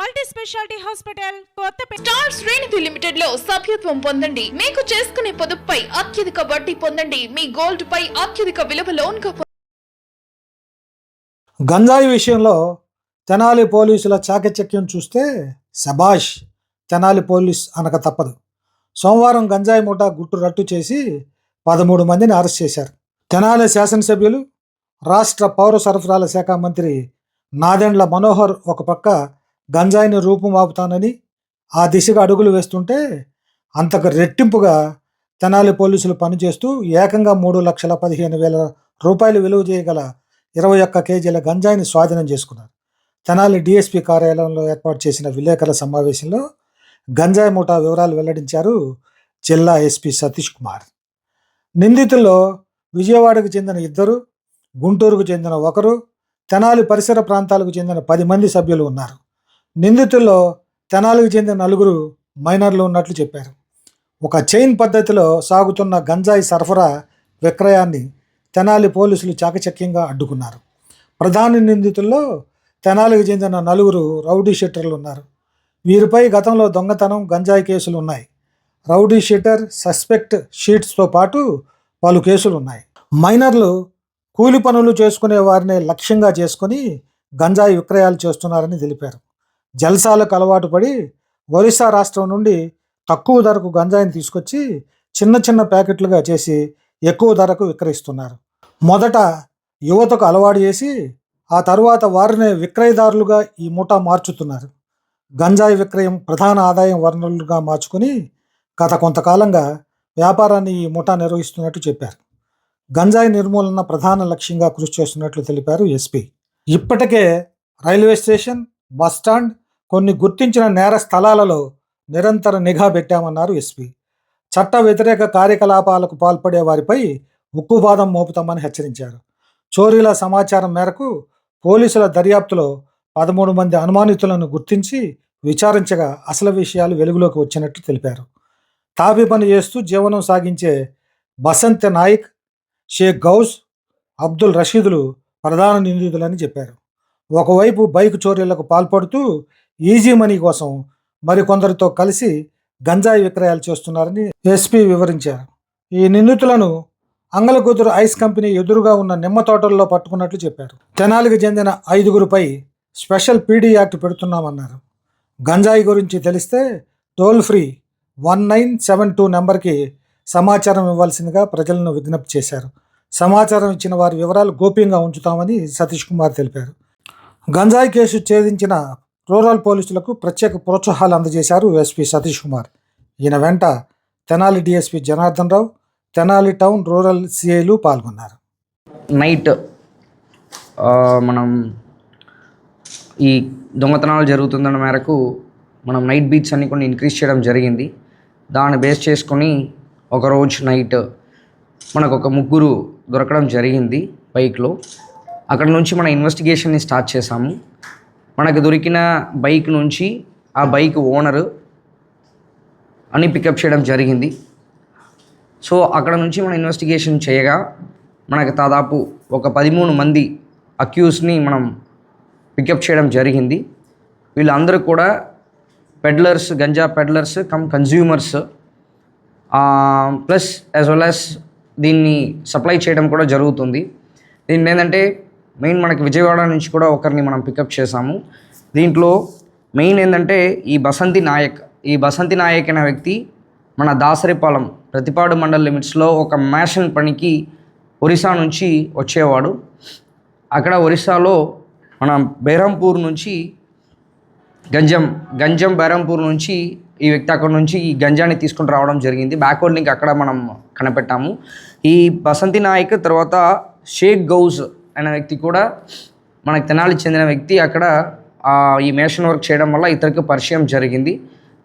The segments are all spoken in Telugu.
మల్టీ స్పెషాలిటీ హాస్పిటల్ స్టార్ శ్రేణిధి లిమిటెడ్లో సభ్యత్వం పొందండి. మీకు చేసుకునే పొదుపుపై అత్యధిక వడ్డీ పొందండి. మీ గోల్డ్ పై అత్యధిక విలువ లోన్ గంజాయి విషయంలో తెనాలి పోలీసుల చాకచక్యం చూస్తే శబాష్ తెనాలి పోలీస్ అనక తప్పదు. సోమవారం గంజాయి ముఠా గుట్టు రట్టు చేసి పదమూడు మందిని అరెస్ట్ చేశారు. తెనాలి శాసనసభ్యులు రాష్ట్ర పౌర సరఫరాల శాఖ మంత్రి నాదెండ్ల మనోహర్ ఒక పక్క గంజాయిని రూపుమాపుతానని ఆ దిశగా అడుగులు వేస్తుంటే అంతకు రెట్టింపుగా తెనాలి పోలీసులు పనిచేస్తూ ఏకంగా మూడు లక్షల పదిహేను వేల రూపాయలు విలువ చేయగల ఇరవై ఒక్క కేజీల గంజాయిని స్వాధీనం చేసుకున్నారు. తెనాలి డిఎస్పి కార్యాలయంలో ఏర్పాటు చేసిన విలేకరుల సమావేశంలో గంజాయి ముఠా వివరాలు వెల్లడించారు జిల్లా ఎస్పీ సతీష్ కుమార్. నిందితుల్లో విజయవాడకు చెందిన ఇద్దరు గుంటూరుకు చెందిన ఒకరు తెనాలి పరిసర ప్రాంతాలకు చెందిన పది మంది సభ్యులు ఉన్నారు. నిందితుల్లో తెనాలికి చెందిన నలుగురు మైనర్లు ఉన్నట్లు చెప్పారు. ఒక చైన్ పద్ధతిలో సాగుతున్న గంజాయి సరఫరా విక్రయాన్ని తెనాలి పోలీసులు చాకచక్యంగా అడ్డుకున్నారు. ప్రధాన నిందితుల్లో తెనాలికి చెందిన నలుగురు రౌడీ షీటర్లు ఉన్నారు. వీరిపై గతంలో దొంగతనం గంజాయి కేసులు ఉన్నాయి. రౌడీ షీటర్ సస్పెక్ట్ షీట్స్తో పాటు పలు కేసులు ఉన్నాయి. మైనర్లు కూలి పనులు చేసుకునే వారిని లక్ష్యంగా చేసుకుని గంజాయి విక్రయాలు చేస్తున్నారని తెలిపారు. జల్సాలకు అలవాటు పడి ఒరిస్సా రాష్ట్రం నుండి తక్కువ ధరకు గంజాయిని తీసుకొచ్చి చిన్న చిన్న ప్యాకెట్లుగా చేసి ఎక్కువ ధరకు విక్రయిస్తున్నారు. మొదట యువతకు అలవాటు చేసి ఆ తర్వాత వారిని విక్రయదారులుగా ఈ ముఠా మార్చుతున్నారు. గంజాయి విక్రయం ప్రధాన ఆదాయం వనరులుగా మార్చుకుని గత కొంతకాలంగా వ్యాపారాన్ని ఈ ముఠా నిర్వహిస్తున్నట్టు చెప్పారు. గంజాయి నిర్మూలన ప్రధాన లక్ష్యంగా కృషి చేస్తున్నట్లు తెలిపారు ఎస్పీ. ఇప్పటికే రైల్వే స్టేషన్ బస్ స్టాండ్ కొన్ని గుర్తించిన నేర స్థలాలలో నిరంతర నిఘా పెట్టామన్నారు ఎస్పీ. చట్ట వ్యతిరేక కార్యకలాపాలకు పాల్పడే వారిపై ఉక్కుబాదం మోపుతామని హెచ్చరించారు. చోరీల సమాచారం మేరకు పోలీసుల దర్యాప్తులో పదమూడు మంది అనుమానితులను గుర్తించి విచారించగా అసలు విషయాలు వెలుగులోకి వచ్చినట్టు తెలిపారు. తాపి పని చేస్తూ జీవనం సాగించే బసంత్ నాయక్ షేక్ గౌస్ అబ్దుల్ రషీదులు ప్రధాన నిందితులని చెప్పారు. ఒకవైపు బైక్ చోరీలకు పాల్పడుతూ ఈజీ మనీ కోసం మరికొందరితో కలిసి గంజాయి విక్రయాలు చేస్తున్నారని ఎస్పీ వివరించారు. ఈ నిందితులను అంగలకూతురు ఐస్ కంపెనీ ఎదురుగా ఉన్న నిమ్మ తోటల్లో పట్టుకున్నట్లు చెప్పారు. తెనాలికి చెందిన ఐదుగురుపై స్పెషల్ పీడీ యాక్ట్ పెడుతున్నామన్నారు. గంజాయి గురించి తెలిస్తే toll free one nine seven two నెంబర్కి సమాచారం ఇవ్వాల్సిందిగా ప్రజలను విజ్ఞప్తి చేశారు. సమాచారం ఇచ్చిన వారి వివరాలు గోప్యంగా ఉంచుతామని సతీష్ కుమార్ తెలిపారు. గంజాయి కేసు ఛేదించిన రూరల్ పోలీసులకు ప్రత్యేక ప్రోత్సాహాలు అందజేశారు ఎస్పీ సతీష్ కుమార్. ఈయన వెంట Tenali DSP Janardhan Rao Tenali town rural సిఐలు పాల్గొన్నారు. నైట్ మనం ఈ దొంగతనాలు జరుగుతుందన్న మేరకు మనం నైట్ బీట్స్ అన్ని కొన్ని ఇంక్రీజ్ చేయడం జరిగింది. దాన్ని బేస్ చేసుకొని ఒకరోజు నైట్ మనకు ఒక ముగ్గురు దొరకడం జరిగింది బైక్లో. అక్కడ నుంచి మన ఇన్వెస్టిగేషన్ని స్టార్ట్ చేశాము. మనకు దొరికిన బైక్ నుంచి ఆ బైక్ ఓనరు అని పికప్ చేయడం జరిగింది. సో అక్కడ నుంచి మనం ఇన్వెస్టిగేషన్ చేయగా మనకు దాదాపు ఒక పదిమూడు మంది అక్యూస్ని మనం పికప్ చేయడం జరిగింది. వీళ్ళందరూ కూడా peddlers ganja peddlers cum consumers plus as well as దీన్ని సప్లై చేయడం కూడా జరుగుతుంది. దీన్ని ఏంటంటే మెయిన్ మనకి విజయవాడ నుంచి కూడా ఒకరిని మనం పికప్ చేసాము దీంట్లో మెయిన్ ఏంటంటే ఈ బసంతి నాయక్ ఈ బసంతి నాయక్ అనే వ్యక్తి మన దాసరిపాలెం ప్రతిపాడు మండల్ లిమిట్స్లో ఒక మ్యాషన్ పనికి ఒరిస్సా నుంచి వచ్చేవాడు. అక్కడ ఒరిస్సాలో మన బేరంపూర్ నుంచి గంజం గంజం బేరంపూర్ నుంచి ఈ వ్యక్తి అక్కడ నుంచి ఈ గంజాన్ని తీసుకుని రావడం జరిగింది. బ్యాక్వర్డ్ లింక్ అక్కడ మనం కనిపెట్టాము. ఈ బసంతి నాయక్ తర్వాత షేక్ గౌజ్ అనే వ్యక్తి కూడా మనకు తెనాలి చెందిన వ్యక్తి అక్కడ ఈ మేషన్ వర్క్ చేయడం వల్ల ఇతనికి పరిచయం జరిగింది.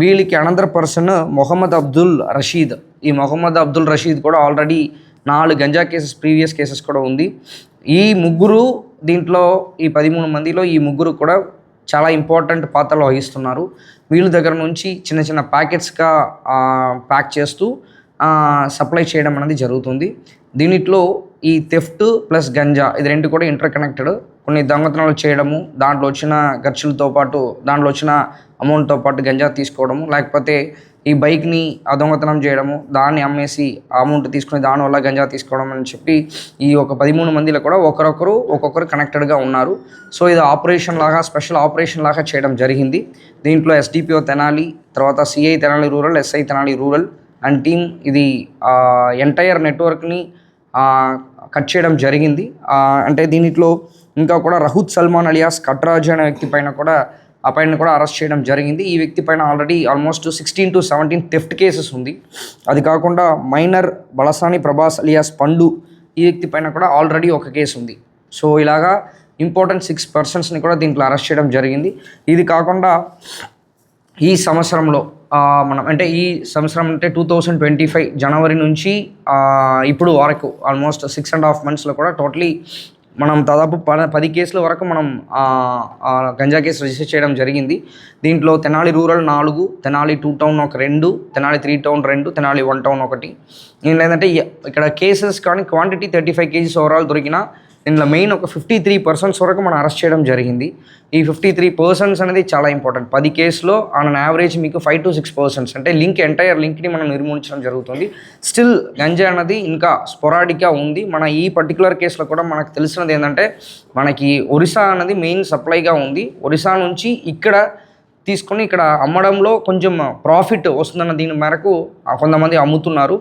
వీళ్ళకి అనంతర పర్సన్ మొహమ్మద్ అబ్దుల్ రషీద్. ఈ మొహమ్మద్ అబ్దుల్ రషీద్ కూడా ఆల్రెడీ నాలుగు గంజా కేసెస్ ప్రీవియస్ కేసెస్ కూడా ఉంది. ఈ ముగ్గురు దీంట్లో ఈ పదిమూడు మందిలో ఈ ముగ్గురు కూడా చాలా ఇంపార్టెంట్ పాత్రలు వహిస్తున్నారు. వీళ్ళ దగ్గర నుంచి చిన్న చిన్న ప్యాకెట్స్గా ప్యాక్ చేస్తూ సప్లై చేయడం అనేది జరుగుతుంది. దీనిట్లో ఈ థెఫ్ట్ ప్లస్ గంజా ఇది రెండు కూడా ఇంటర్ కనెక్టెడ్ కొన్ని దొంగతనాలు చేయడము దాంట్లో వచ్చిన ఖర్చులతో పాటు దాంట్లో వచ్చిన అమౌంట్తో పాటు గంజా తీసుకోవడము లేకపోతే ఈ బైక్ని అదొంగతనం చేయడము దాన్ని అమ్మేసి అమౌంట్ తీసుకుని దానివల్ల గంజా తీసుకోవడం అని చెప్పి ఈ ఒక పదిమూడు మందిలో కూడా ఒకరొకరు ఒక్కొక్కరు కనెక్టెడ్గా ఉన్నారు. సో ఇది ఆపరేషన్ లాగా స్పెషల్ ఆపరేషన్ లాగా చేయడం జరిగింది. దీంట్లో ఎస్డిపిఓ తెనాలి తర్వాత CI Tenali rural SI Tenali rural and team ఇది ఎంటైర్ నెట్వర్క్ని కట్ చేయడం జరిగింది. అంటే దీనిలో ఇంకా కూడా రహూద్ సల్మాన్ అలియాస్ కట్రాజ్ అనే వ్యక్తి పైన కూడా ఆ పైన కూడా అరెస్ట్ చేయడం జరిగింది. ఈ వ్యక్తి పైన already almost sixteen to seventeen theft cases ఉంది. అది కాకుండా మైనర్ బలసాని ప్రభాస్ అలియాస్ పండు ఈ వ్యక్తి పైన కూడా ఆల్రెడీ ఒక కేసు ఉంది. సో ఇలాగా ఇంపార్టెంట్ సిక్స్ పర్సన్స్ని కూడా దీంట్లో అరెస్ట్ చేయడం జరిగింది. ఇది కాకుండా ఈ సంవత్సరంలో మనం అంటే ఈ సంవత్సరం అంటే టూ థౌజండ్ ట్వంటీ ఫైవ్ జనవరి నుంచి ఇప్పుడు వరకు ఆల్మోస్ట్ సిక్స్ అండ్ హాఫ్ మంత్స్లో కూడా టోటలీ మనం దాదాపు ప పది కేసుల వరకు మనం గంజా కేసు రిజిస్టర్ చేయడం జరిగింది. దీంట్లో తెనాలి రూరల్ నాలుగు తెనాలి టూ టౌన్ ఒక రెండు తెనాలి త్రీ టౌన్ రెండు తెనాలి వన్ టౌన్ ఒకటి. నేను ఇక్కడ కేసెస్ కానీ quantity thirty five kgs overall దొరికిన దీనిలో మెయిన్ ఒక ఫిఫ్టీ త్రీ పర్సన్స్ వరకు మనం అరెస్ట్ చేయడం జరిగింది. ఈ ఫిఫ్టీ త్రీ పర్సన్స్ అనేది చాలా ఇంపార్టెంట్ పది కేసులో ఆన్ యావరేజ్ మీకు ఫైవ్ టు సిక్స్ పర్సన్స్ అంటే లింక్ ఎంటైర్ లింక్ని మనం నిర్మూలించడం జరుగుతుంది. స్టిల్ గంజా అనేది ఇంకా స్పొరాడిక్గా ఉంది. మన ఈ పర్టికులర్ కేసులో కూడా మనకు తెలిసినది ఏంటంటే మనకి ఒరిస్సా అనేది మెయిన్ సప్లైగా ఉంది. ఒరిస్సా నుంచి ఇక్కడ తీసుకొని ఇక్కడ అమ్మడంలో కొంచెం ప్రాఫిట్ వస్తుందన్న దీని మేరకు కొంతమంది అమ్ముతున్నారు.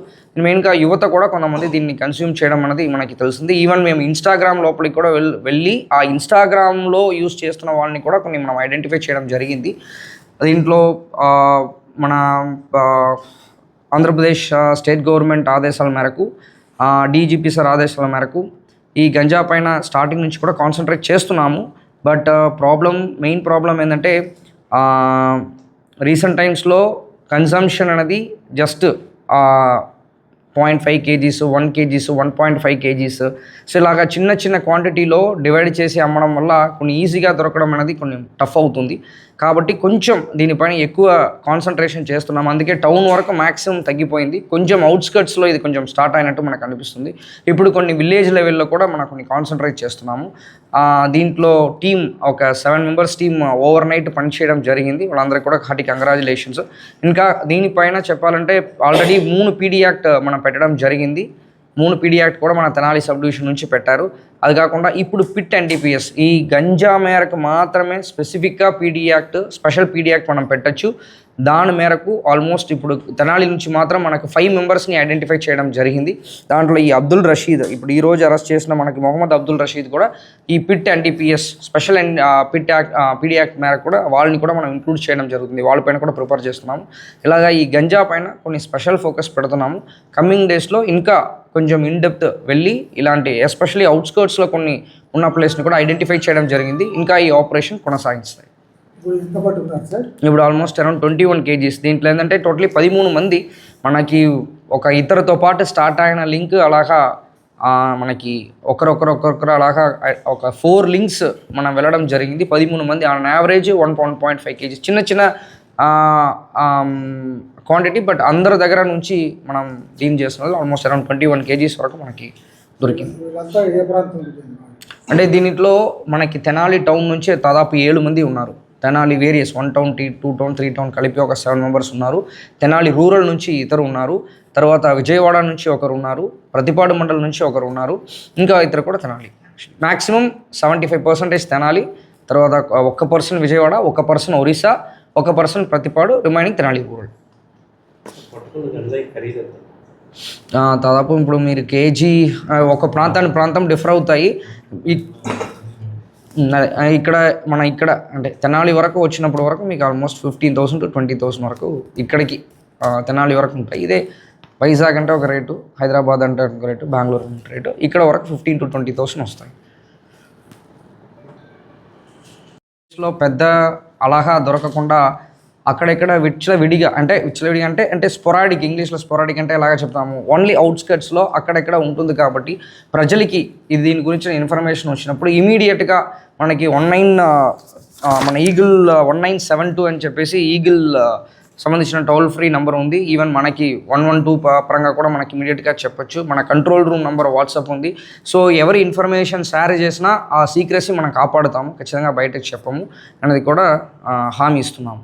మెయిన్గా యువత కూడా కొంతమంది దీన్ని కన్స్యూమ్ చేయడం అనేది మనకి తెలిసింది ఈవెన్ మేము ఇన్స్టాగ్రామ్ లోపలికి కూడా వెళ్ళి ఆ ఇన్స్టాగ్రామ్లో యూస్ చేస్తున్న వాళ్ళని కూడా కొన్ని మనం ఐడెంటిఫై చేయడం జరిగింది. దీంట్లో మన ఆంధ్రప్రదేశ్ స్టేట్ గవర్నమెంట్ ఆదేశాల మేరకు డీజీపీ సార్ ఆదేశాల మేరకు ఈ గంజా పైన స్టార్టింగ్ నుంచి కూడా కాన్సన్ట్రేట్ చేస్తున్నాము. బట్ ప్రాబ్లం మెయిన్ ప్రాబ్లం ఏంటంటే రీసెంట్ టైమ్స్లో కన్సంప్షన్ అనేది just point five kgs one kgs one point five kgs. So ఇలాగా చిన్న చిన్న క్వాంటిటీలో డివైడ్ చేసి అమ్మడం వల్ల కొన్ని ఈజీగా దొరకడం అనేది కొన్ని టఫ్ అవుతుంది. కాబట్టి కొంచెం దీనిపైన ఎక్కువ కాన్సన్ట్రేషన్ చేస్తున్నాం. అందుకే టౌన్ వరకు మ్యాక్సిమం తగ్గిపోయింది. కొంచెం అవుట్స్కట్స్లో ఇది కొంచెం స్టార్ట్ అయినట్టు మనకు అనిపిస్తుంది. ఇప్పుడు కొన్ని విలేజ్ లెవెల్లో కూడా మనం కొన్ని కాన్సన్ట్రేట్ చేస్తున్నాము. దీంట్లో టీం ఒక seven members team overnight పనిచేయడం జరిగింది. వాళ్ళందరికీ కూడా హార్టీ కంగ్రాచులేషన్స్ ఇంకా దీనిపైన చెప్పాలంటే ఆల్రెడీ మూడు పీడీ యాక్ట్ మనం పెట్టడం జరిగింది. మూడు పీడీ యాక్ట్ కూడా మన తెనాలి సబ్ డివిజన్ నుంచి పెట్టారు. అది కాకుండా ఇప్పుడు పిట్ ఎన్టీపీఎస్ ఈ గంజా మేరకు మాత్రమే స్పెసిఫిక్గా PD act special PD act మనం పెట్టచ్చు. దాని మేరకు ఆల్మోస్ట్ ఇప్పుడు తెనాలి నుంచి మాత్రం మనకు ఫైవ్ మెంబర్స్ని ఐడెంటిఫై చేయడం జరిగింది. దాంట్లో ఈ అబ్దుల్ రషీద్ ఇప్పుడు ఈ రోజు అరెస్ట్ చేసిన మనకి మొహమ్మద్ అబ్దుల్ రషీద్ కూడా ఈ PIT NDPS special and PIT act PD act మేరకు కూడా వాళ్ళని కూడా మనం ఇంక్లూడ్ చేయడం జరుగుతుంది. వాళ్ళపైన కూడా ప్రిపేర్ చేస్తున్నాము. ఇలాగా ఈ గంజా పైన కొన్ని స్పెషల్ ఫోకస్ పెడుతున్నాము. కమింగ్ డేస్లో ఇంకా కొంచెం ఇన్ డెప్త్ వెళ్ళి ఇలాంటి ఎస్పెషల్లీ అవుట్స్కర్ట్స్లో కొన్ని ఉన్న ప్లేస్ని కూడా ఐడెంటిఫై చేయడం జరిగింది. ఇంకా ఈ ఆపరేషన్ కొనసాగిస్తాయి. ఇప్పుడు almost around twenty one kgs దీంట్లో ఏంటంటే టోటలీ పదిమూడు మంది మనకి ఒక ఇతరుతో పాటు స్టార్ట్ అయిన లింక్ అలాగా మనకి ఒకరొకరు ఒకరొకరు అలాగా ఒక ఫోర్ లింక్స్ మనం వెళ్ళడం జరిగింది. పదిమూడు మంది on average one point point five kgs చిన్న చిన్న క్వాంటిటీ బట్ అందరి దగ్గర నుంచి మనం డీల్ చేస్తున్నది almost around twenty one kgs వరకు మనకి దొరికింది? అంటే దీనిలో మనకి తెనాలి టౌన్ నుంచే దాదాపు ఏడు మంది ఉన్నారు. Tenali various one town T two town three town కలిపి ఒక సెవెన్ మెంబర్స్ ఉన్నారు. తెనాలి రూరల్ నుంచి ఇతరు ఉన్నారు. తర్వాత విజయవాడ నుంచి ఒకరు ఉన్నారు. ప్రతిపాడు మండలం నుంచి ఒకరు ఉన్నారు. ఇంకా ఇద్దరు కూడా Tenali. Maximum seventy five percentage Tenali. తర్వాత ఒక్క పర్సన్ విజయవాడ ఒక పర్సన్ ఒరిస్సా ఒక person Prathipadu remaining Tenali rural పట్టుకున్న గంజాయి ఖరీదు ఎంత? ఆ, దాదాపు ఇప్పుడు మీరు కేజీ ఒక ప్రాంతాన్ని ప్రాంతం డిఫర్ అవుతాయి. ఇక్కడ మన ఇక్కడ అంటే తెనాలి వరకు వచ్చినప్పుడు వరకు మీకు almost fifteen thousand to twenty thousand వరకు ఇక్కడికి తెనాలి వరకు ఉంటాయి. ఇదే వైజాగ్ అంటే ఒక రేటు హైదరాబాద్ అంటే ఒక రేటు బెంగళూరు అంటే రేటు. ఇక్కడ వరకు ఫిఫ్టీన్ టు ట్వంటీ థౌసండ్ వస్తాయి. లో పెద్ద అలాగా దొరకకుండా అక్కడెక్కడ విచ్చల విడిగా అంటే విచ్చల విడిగా అంటే అంటే స్పొరాడిక్ ఇంగ్లీష్లో స్పొరాడిక్ అంటే ఎలాగ చెప్తాము? ఓన్లీ అవుట్స్కట్స్లో అక్కడెక్కడ ఉంటుంది కాబట్టి ప్రజలకి ఇది దీని గురించిన ఇన్ఫర్మేషన్ వచ్చినప్పుడు ఇమీడియట్గా మనకి వన్ నైన్ మన eagle one nine seven two అని చెప్పేసి ఈగిల్ సంబంధించిన టోల్ ఫ్రీ నెంబర్ ఉంది. ఈవెన్ మనకి వన్ వన్ టూ పరంగా కూడా మనకి ఇమీడియట్గా చెప్పొచ్చు. మన కంట్రోల్ రూమ్ నెంబర్ వాట్సాప్ ఉంది. సో ఎవరి ఇన్ఫర్మేషన్ షేర్ చేసినా ఆ సీక్రెసీ మనం కాపాడుతాము. ఖచ్చితంగా బయటకు చెప్పము. అనేది కూడా హామీ ఇస్తున్నాము.